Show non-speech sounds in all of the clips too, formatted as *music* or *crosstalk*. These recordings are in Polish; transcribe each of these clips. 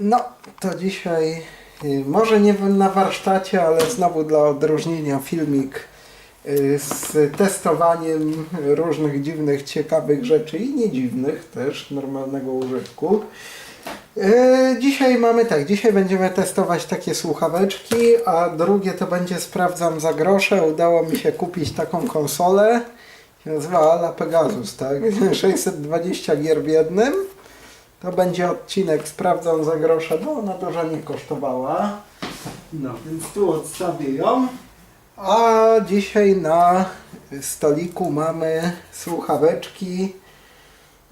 No, to dzisiaj y, może nie na warsztacie, ale znowu dla odróżnienia filmik y, z testowaniem różnych dziwnych, ciekawych rzeczy i niedziwnych też, normalnego użytku. Y, Dzisiaj mamy tak, dzisiaj będziemy testować takie słuchaweczki, a drugie to będzie sprawdzam za grosze. Udało mi się kupić taką konsolę, się nazywa Ala Pegasus, tak? *laughs* 620 gier w jednym. To będzie odcinek Sprawdzam za grosze, bo ona dużo nie kosztowała. No, więc tu odstawię ją. A dzisiaj na stoliku mamy słuchaweczki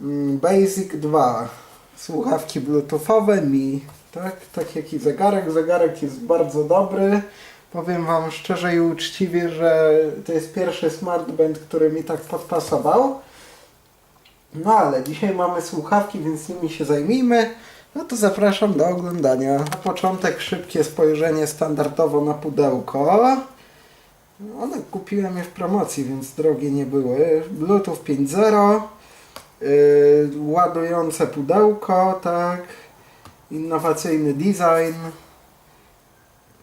mm, Basic 2. Słuchawki bluetoothowe Mi. Tak, tak jak i zegarek. Zegarek jest bardzo dobry. Powiem Wam szczerze i uczciwie, że to jest pierwszy smartband, który mi tak podpasował. No ale dzisiaj mamy słuchawki, więc nimi się zajmijmy. No to zapraszam do oglądania. Na początek szybkie spojrzenie standardowo na pudełko. One kupiłem je w promocji, więc drogie nie były. Bluetooth 5.0. Yy, ładujące pudełko, tak. Innowacyjny design.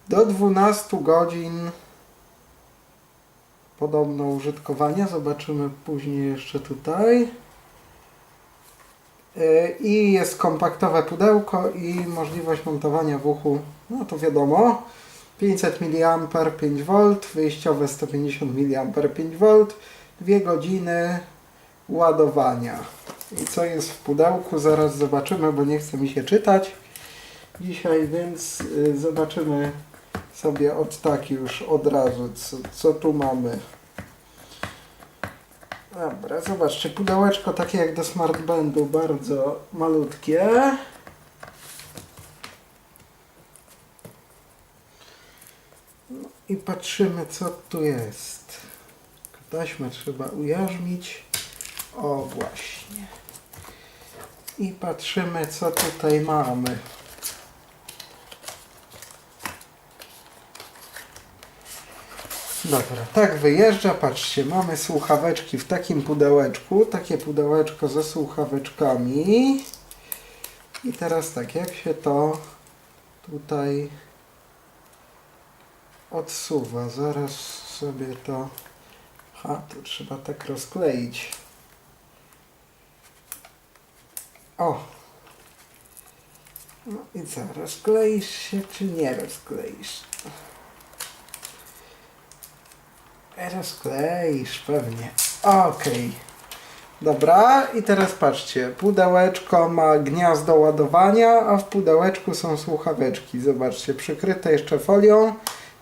Do 12 godzin podobno użytkowania. Zobaczymy później jeszcze tutaj. Yy, I jest kompaktowe pudełko i możliwość montowania w uchu, no to wiadomo. 500 mA 5V, wyjściowe 150 mA 5V, 2 godziny ładowania. I co jest w pudełku? Zaraz zobaczymy, bo nie chce mi się czytać dzisiaj, więc y, zobaczymy sobie od tak już od razu, co, co tu mamy. Dobra, zobaczcie, pudełeczko takie jak do smartbandu, bardzo malutkie. No i patrzymy co tu jest. Taśmę trzeba ujarzmić. O właśnie. I patrzymy co tutaj mamy. Dobra, tak wyjeżdża. Patrzcie, mamy słuchaweczki w takim pudełeczku. Takie pudełeczko ze słuchaweczkami. I teraz tak, jak się to tutaj odsuwa. Zaraz sobie to... Ha, tu trzeba tak rozkleić. O! No i co, rozkleisz się czy nie rozkleisz? Rozkleisz pewnie. Okej. Dobra, i teraz patrzcie, pudełeczko ma gniazdo ładowania, a w pudełeczku są słuchaweczki. Zobaczcie, przykryte jeszcze folią.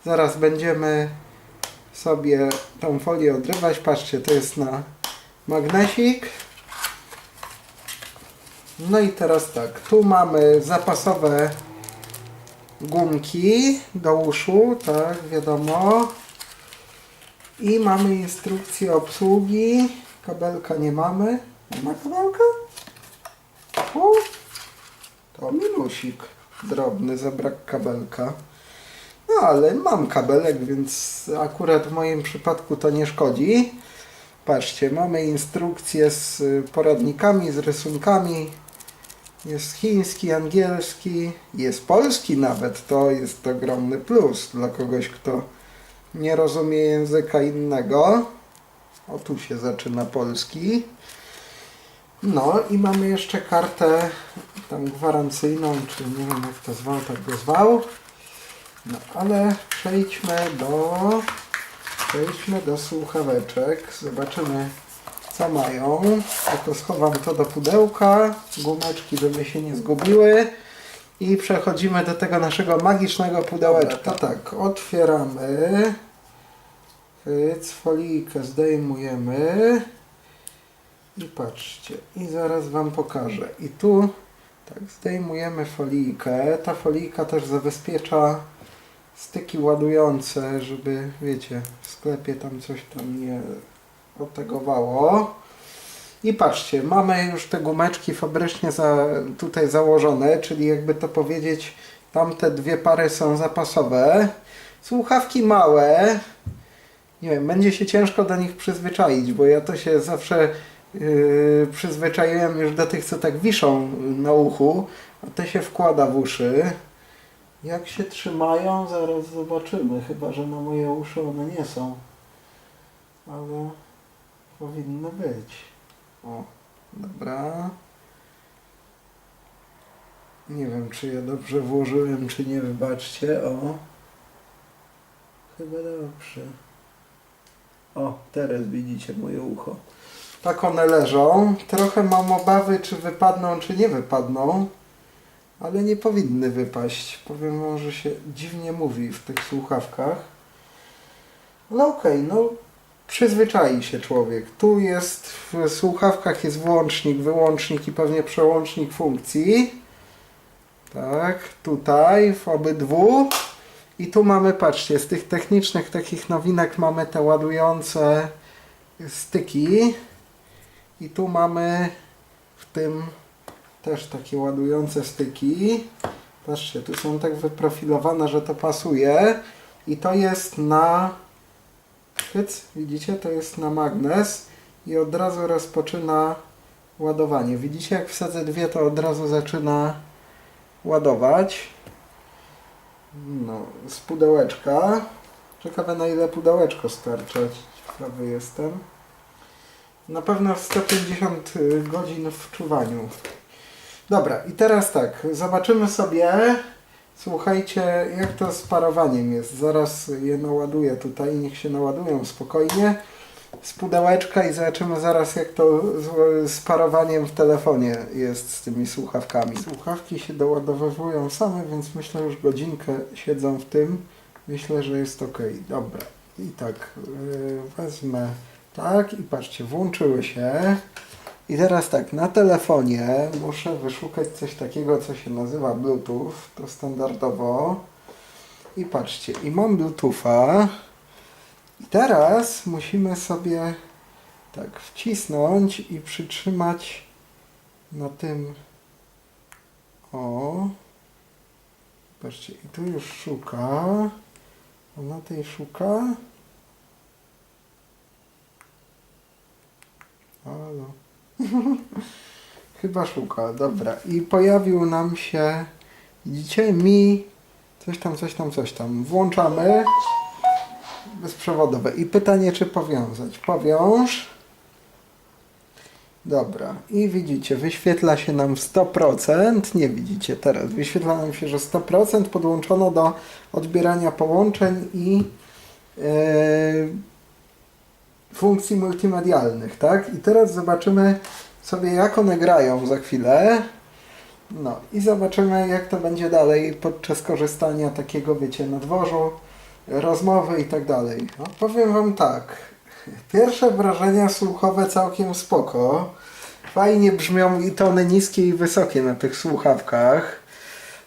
Zaraz będziemy sobie tą folię odrywać. Patrzcie, to jest na magnesik. No i teraz tak, tu mamy zapasowe gumki do uszu, tak, wiadomo. I mamy instrukcję obsługi. Kabelka nie mamy. Nie ma kabelka? U, to minusik drobny za brak kabelka. No ale mam kabelek, więc akurat w moim przypadku to nie szkodzi. Patrzcie, mamy instrukcję z poradnikami, z rysunkami. Jest chiński, angielski, jest polski nawet. To jest ogromny plus dla kogoś, kto nie rozumie języka innego. O tu się zaczyna polski. No i mamy jeszcze kartę tam gwarancyjną, czy nie wiem jak to zwał, tak go zwał. No ale przejdźmy do przejdźmy do słuchaweczek. Zobaczymy co mają. Oto schowam to do pudełka. Gumeczki, żeby się nie zgubiły. I przechodzimy do tego naszego magicznego pudełeczka. Tak, otwieramy. Hyc, folijkę zdejmujemy. I patrzcie, i zaraz Wam pokażę. I tu tak zdejmujemy folijkę. Ta folijka też zabezpiecza styki ładujące, żeby wiecie, w sklepie tam coś tam nie otegowało. I patrzcie, mamy już te gumeczki fabrycznie za, tutaj założone, czyli jakby to powiedzieć, tamte dwie pary są zapasowe. Słuchawki małe. Nie wiem, będzie się ciężko do nich przyzwyczaić, bo ja to się zawsze yy, przyzwyczaiłem już do tych, co tak wiszą na uchu, a te się wkłada w uszy. Jak się trzymają, zaraz zobaczymy, chyba że na moje uszy one nie są. Ale powinny być. O, dobra. Nie wiem, czy je dobrze włożyłem, czy nie, wybaczcie. O. Chyba dobrze. O, teraz widzicie moje ucho. Tak one leżą. Trochę mam obawy, czy wypadną, czy nie wypadną. Ale nie powinny wypaść. Powiem wam, że się dziwnie mówi w tych słuchawkach. No okej, no przyzwyczai się człowiek. Tu jest, w słuchawkach jest włącznik, wyłącznik i pewnie przełącznik funkcji. Tak, tutaj w obydwu. I tu mamy, patrzcie, z tych technicznych takich nowinek mamy te ładujące styki. I tu mamy w tym też takie ładujące styki. Patrzcie, tu są tak wyprofilowane, że to pasuje. I to jest na widzicie, to jest na magnes i od razu rozpoczyna ładowanie. Widzicie, jak wsadzę dwie, to od razu zaczyna ładować. No, z pudełeczka. Ciekawe na ile pudełeczko starczać. Ciekawy jestem. Na pewno 150 godzin w czuwaniu. Dobra, i teraz tak, zobaczymy sobie, słuchajcie, jak to z parowaniem jest. Zaraz je naładuję tutaj, niech się naładują spokojnie z pudełeczka i zobaczymy zaraz, jak to z, z parowaniem w telefonie jest z tymi słuchawkami. Słuchawki się doładowywują same, więc myślę, już godzinkę siedzą w tym. Myślę, że jest ok. Dobra, i tak, yy, wezmę tak i patrzcie, włączyły się. I teraz tak, na telefonie muszę wyszukać coś takiego, co się nazywa Bluetooth, to standardowo. I patrzcie, i mam Bluetootha. I teraz musimy sobie tak wcisnąć i przytrzymać na tym. O. Patrzcie, i tu już szuka. A na tej szuka. Halo. *laughs* Chyba szuka, dobra. I pojawił nam się, widzicie, mi coś tam, coś tam, coś tam. Włączamy bezprzewodowe. I pytanie, czy powiązać. Powiąż. Dobra. I widzicie, wyświetla się nam w 100%. Nie widzicie teraz. Wyświetla nam się, że 100% podłączono do odbierania połączeń i yy, funkcji multimedialnych, tak? I teraz zobaczymy sobie, jak one grają za chwilę. No i zobaczymy, jak to będzie dalej podczas korzystania takiego, wiecie, na dworzu, rozmowy i tak dalej. No, powiem Wam tak. Pierwsze wrażenia słuchowe całkiem spoko. Fajnie brzmią i tony niskie i wysokie na tych słuchawkach.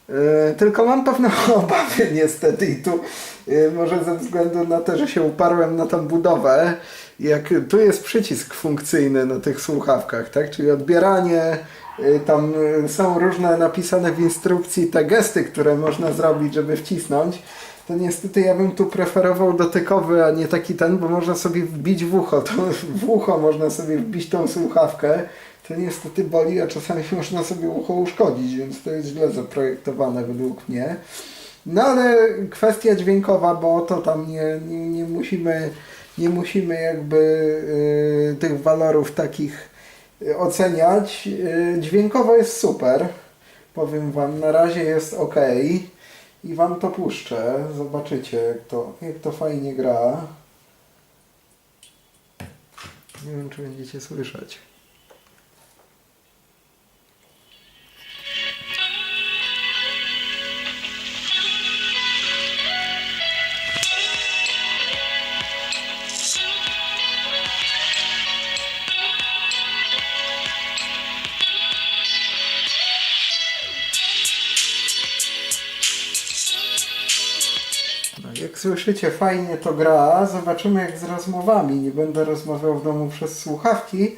Yy, tylko mam pewne *laughs* obawy niestety i tu yy, może ze względu na to, że się uparłem na tą budowę, jak tu jest przycisk funkcyjny na tych słuchawkach, tak? Czyli odbieranie, yy, tam yy, są różne napisane w instrukcji te gesty, które można zrobić, żeby wcisnąć. To niestety ja bym tu preferował dotykowy, a nie taki ten, bo można sobie wbić w ucho. To w ucho można sobie wbić tą słuchawkę. To niestety boli, a czasami *laughs* można sobie ucho uszkodzić, więc to jest źle zaprojektowane według mnie. No ale kwestia dźwiękowa, bo to tam nie, nie, nie musimy nie musimy jakby y, tych walorów takich y, oceniać. Y, dźwiękowo jest super. Powiem Wam, na razie jest ok. I Wam to puszczę. Zobaczycie jak to, jak to fajnie gra. Nie wiem czy będziecie słyszeć. Słyszycie, fajnie to gra. Zobaczymy jak z rozmowami. Nie będę rozmawiał w domu przez słuchawki,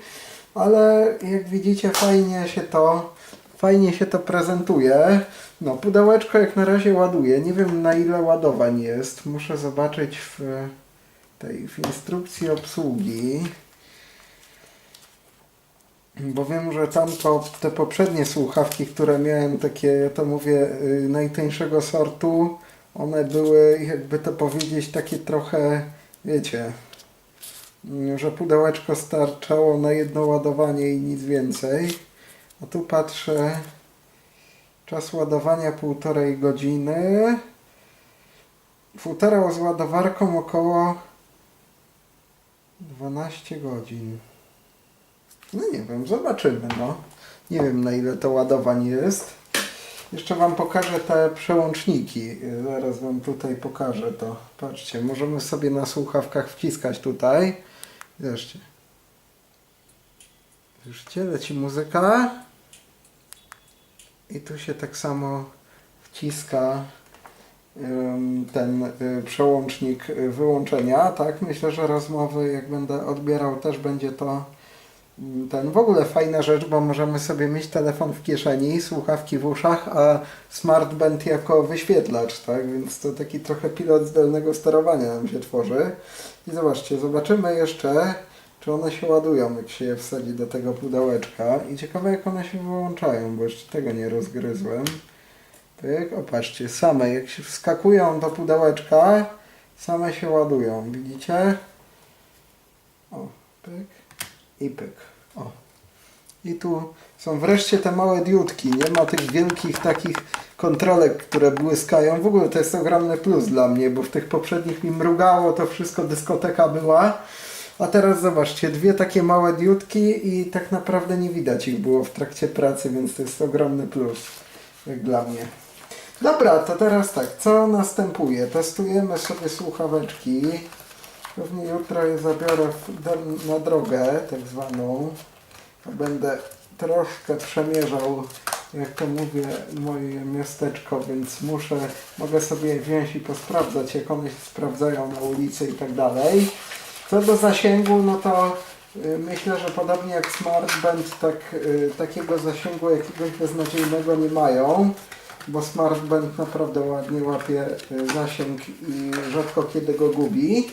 ale jak widzicie, fajnie się to, fajnie się to prezentuje. No, pudełeczko jak na razie ładuje. Nie wiem na ile ładowań jest. Muszę zobaczyć w tej w instrukcji obsługi. Bo wiem, że tamto, te poprzednie słuchawki, które miałem takie, ja to mówię, y, najtańszego sortu, one były, jakby to powiedzieć, takie trochę, wiecie, y, że pudełeczko starczało na jedno ładowanie i nic więcej. A tu patrzę, czas ładowania półtorej godziny. Futerał z ładowarką około 12 godzin. No nie wiem, zobaczymy, no. Nie wiem na ile to ładowań jest. Jeszcze Wam pokażę te przełączniki. Zaraz Wam tutaj pokażę to. Patrzcie, możemy sobie na słuchawkach wciskać tutaj. Zobaczcie. Słyszycie? Leci muzyka. I tu się tak samo wciska ten y, przełącznik wyłączenia, tak? Myślę, że rozmowy, jak będę odbierał, też będzie to ten w ogóle fajna rzecz, bo możemy sobie mieć telefon w kieszeni, słuchawki w uszach, a smartband jako wyświetlacz, tak? Więc to taki trochę pilot zdalnego sterowania nam się tworzy. I zobaczcie, zobaczymy jeszcze, czy one się ładują, jak się je wsadzi do tego pudełeczka. I ciekawe, jak one się wyłączają, bo jeszcze tego nie rozgryzłem. Pyk, o patrzcie, same jak się wskakują do pudełeczka, same się ładują, widzicie? O, pyk i pyk, o. I tu są wreszcie te małe diutki, nie ma tych wielkich takich kontrolek, które błyskają. W ogóle to jest ogromny plus dla mnie, bo w tych poprzednich mi mrugało, to wszystko dyskoteka była. A teraz zobaczcie, dwie takie małe diutki i tak naprawdę nie widać ich było w trakcie pracy, więc to jest ogromny plus dla mnie. Dobra, to teraz tak, co następuje? Testujemy sobie słuchaweczki. Pewnie jutro je zabiorę na drogę, tak zwaną. Będę troszkę przemierzał, jak to mówię, moje miasteczko, więc muszę, mogę sobie wziąć i posprawdzać, jak one się sprawdzają na ulicy i tak dalej. Co do zasięgu, no to y, myślę, że podobnie jak Smartband, tak, y, takiego zasięgu jakiegoś beznadziejnego nie mają, bo Smartband naprawdę ładnie łapie y, zasięg i rzadko kiedy go gubi.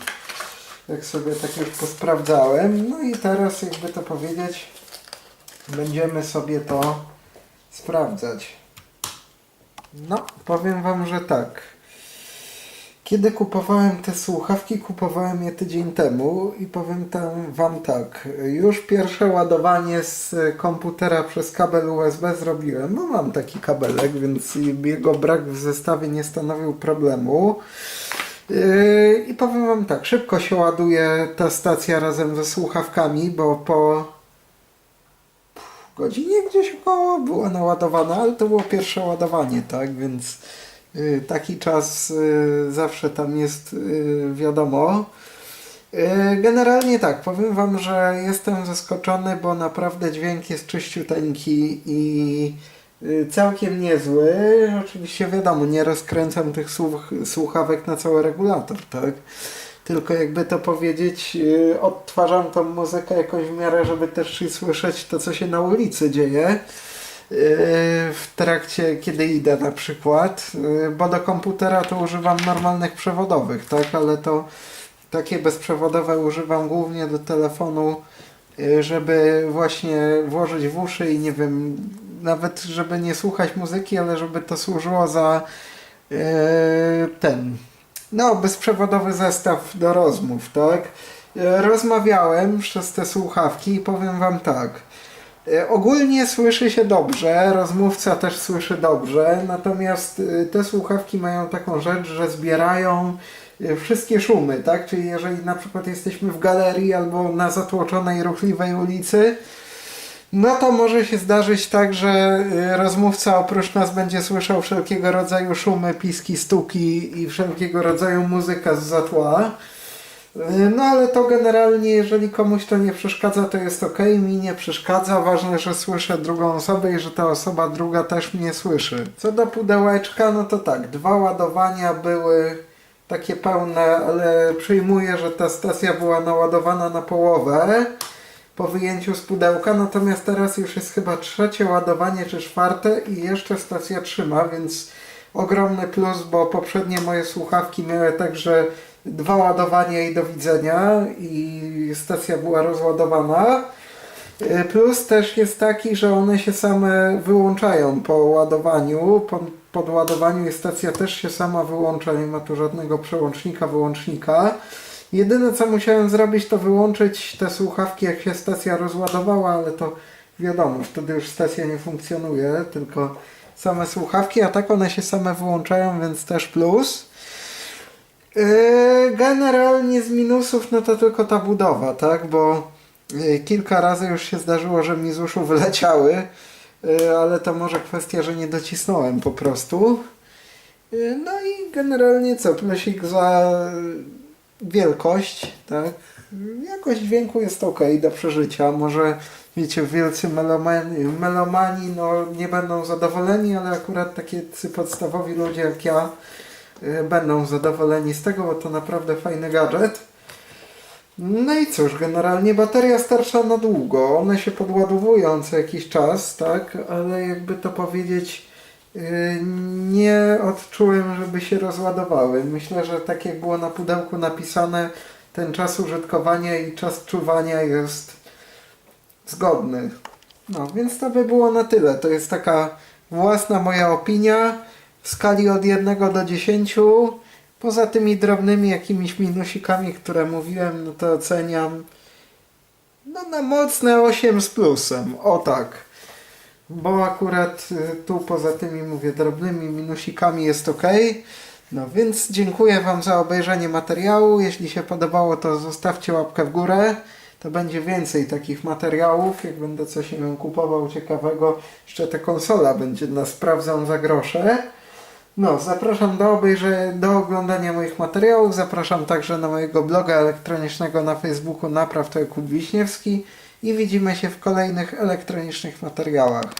Jak sobie tak już posprawdzałem. No i teraz, jakby to powiedzieć, będziemy sobie to sprawdzać. No, powiem Wam, że tak. Kiedy kupowałem te słuchawki, kupowałem je tydzień temu i powiem tam Wam tak. Już pierwsze ładowanie z komputera przez kabel USB zrobiłem. No mam taki kabelek, więc jego brak w zestawie nie stanowił problemu. Yy, I powiem Wam tak, szybko się ładuje ta stacja razem ze słuchawkami, bo po godzinie gdzieś około była naładowana, ale to było pierwsze ładowanie, tak, więc y, taki czas y, zawsze tam jest wiadomo. Generalnie tak, powiem Wam, że jestem zaskoczony, bo naprawdę dźwięk jest czyściuteńki i całkiem niezły. Oczywiście wiadomo, nie rozkręcam tych słuch słuchawek na cały regulator, tak? Tylko jakby to powiedzieć, yy, odtwarzam tą muzykę jakoś w miarę, żeby też słyszeć to, co się na ulicy dzieje. Yy, w trakcie, kiedy idę na przykład, bo do komputera to używam normalnych przewodowych, tak, ale to takie bezprzewodowe używam głównie do telefonu, żeby właśnie włożyć w uszy i nie wiem, nawet żeby nie słuchać muzyki, ale żeby to służyło za yy, ten, no, bezprzewodowy zestaw do rozmów, tak? E, Rozmawiałem przez te słuchawki i powiem Wam tak. E, Ogólnie słyszy się dobrze, rozmówca też słyszy dobrze, natomiast te słuchawki mają taką rzecz, że zbierają wszystkie szumy, tak? Czyli jeżeli na przykład jesteśmy w galerii albo na zatłoczonej, ruchliwej ulicy, no to może się zdarzyć tak, że y, rozmówca oprócz nas będzie słyszał wszelkiego rodzaju szumy, piski, stuki i wszelkiego rodzaju muzyka z zatła. Y, No ale to generalnie, jeżeli komuś to nie przeszkadza, to jest ok, mi nie przeszkadza. Ważne, że słyszę drugą osobę i że ta osoba druga też mnie słyszy. Co do pudełeczka, no to tak, dwa ładowania były takie pełne, ale przyjmuję, że ta stacja była naładowana na połowę po wyjęciu z pudełka, natomiast teraz już jest chyba trzecie ładowanie czy czwarte i jeszcze stacja trzyma, więc ogromny plus, bo poprzednie moje słuchawki miały także dwa ładowania i do widzenia i stacja była rozładowana. Y, Plus też jest taki, że one się same wyłączają po ładowaniu. Po podładowaniu i stacja też się sama wyłącza, nie ma tu żadnego przełącznika, wyłącznika. Jedyne co musiałem zrobić to wyłączyć te słuchawki jak się stacja rozładowała, ale to wiadomo, wtedy już stacja nie funkcjonuje, tylko same słuchawki, a tak one się same wyłączają, więc też plus. Yy, Generalnie z minusów no to tylko ta budowa, tak? Bo yy, kilka razy już się zdarzyło, że mi z uszu wyleciały, yy, ale to może kwestia, że nie docisnąłem po prostu. No i generalnie co? Plusik za wielkość, tak? Jakość dźwięku jest ok do przeżycia. Może wiecie, wielcy melomani, melomani no, nie będą zadowoleni, ale akurat takie podstawowi ludzie jak ja y, będą zadowoleni z tego, bo to naprawdę fajny gadżet. No i cóż, generalnie bateria starsza na długo. One się podładowują co jakiś czas, tak? Ale jakby to powiedzieć, nie odczułem, żeby się rozładowały. Myślę, że tak jak było na pudełku napisane, ten czas użytkowania i czas czuwania jest zgodny. No, więc to by było na tyle. To jest taka własna moja opinia w skali od 1 do 10. Poza tymi drobnymi jakimiś minusikami, które mówiłem, no to oceniam no na mocne 8 z plusem. O tak. Bo akurat y, tu poza tymi, mówię, drobnymi minusikami jest ok. No więc dziękuję Wam za obejrzenie materiału. Jeśli się podobało, to zostawcie łapkę w górę. To będzie więcej takich materiałów. Jak będę coś wiem, kupował ciekawego, jeszcze ta konsola będzie na sprawdzam za grosze. No, zapraszam do obejrzenia, do oglądania moich materiałów. Zapraszam także na mojego bloga elektronicznego na Facebooku Napraw to Jakub Wiśniewski i widzimy się w kolejnych elektronicznych materiałach.